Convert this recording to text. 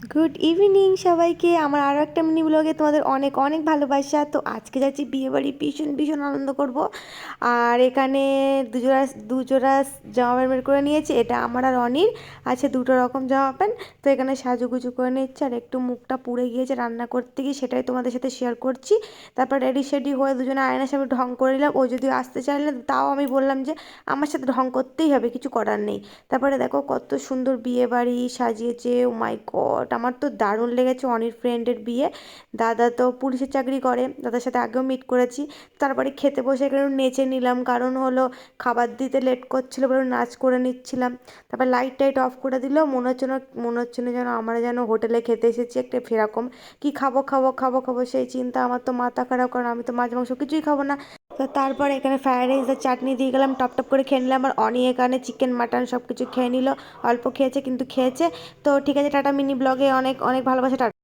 Good evening সবাইকে। আমার আরও একটা মিনি ব্লগে তোমাদের অনেক অনেক ভালোবাসা। তো আজকে যাচ্ছি বিয়েবাড়ি ভীষণ ভীষণ আনন্দ করব। আর এখানে দুজোড়া দুজোড়া জামা প্যান্ট বের করে নিয়েছি। এটা আমার আর অনির। আছে দুটো রকম জামা প্যান্ট। তো এখানে সাজুগুজু করে নিচ্ছে আর একটু মুখটা পুড়ে গিয়েছে রান্না করতে গিয়ে সেটাই তোমাদের সাথে শেয়ার করছি। তারপর রেডি শেডি হয়ে দুজনে আয়নার সামনে ঢং করে নিলাম। ও যদি আসতে চাইলে তাও আমি বললাম যে আমার সাথে ঢং করতেই হবে, কিছু করার নেই। তারপরে দেখো কত সুন্দর বিয়ে বাড়ি সাজিয়েছে। ও মাই গড আমার তো দারুণ লেগেছে অনির ফ্রেন্ডের বিয়ে। দাদা তো পুলিশের চাকরি করে, দাদার সাথে আগেও মিট করেছি। তারপরে খেতে বসে একটু নেচে নিলাম। কারণ হলো খাবার দিতে লেট করছিল বলে নাচ করে নিচ্ছিলাম। তারপর লাইট টাইট অফ করে দিল। মনে হচ্ছে মনে হচ্ছে না যেন আমরা যেন হোটেলে খেতে এসেছি একটা সেরকম কি খাব খাব খাব খাব সেই চিন্তা। আমার তো মাথা খারাপ, কারণ আমি তো মাছ, মাংস কিছুই খাব না। তো তারপর এখানে ফ্রায়েড রাইস রাইসের চাটনি দিয়ে গেলাম, টপ টপ করে খেয়ে নিলাম আর অনি এখানে চিকেন মাটন সব কিছু খেয়ে নিল, অল্প খেয়েছে কিন্তু খেয়েছে। তো ঠিক আছে, টাটা মিনি ব্লগে অনেক অনেক ভালোবাসে, টাটা।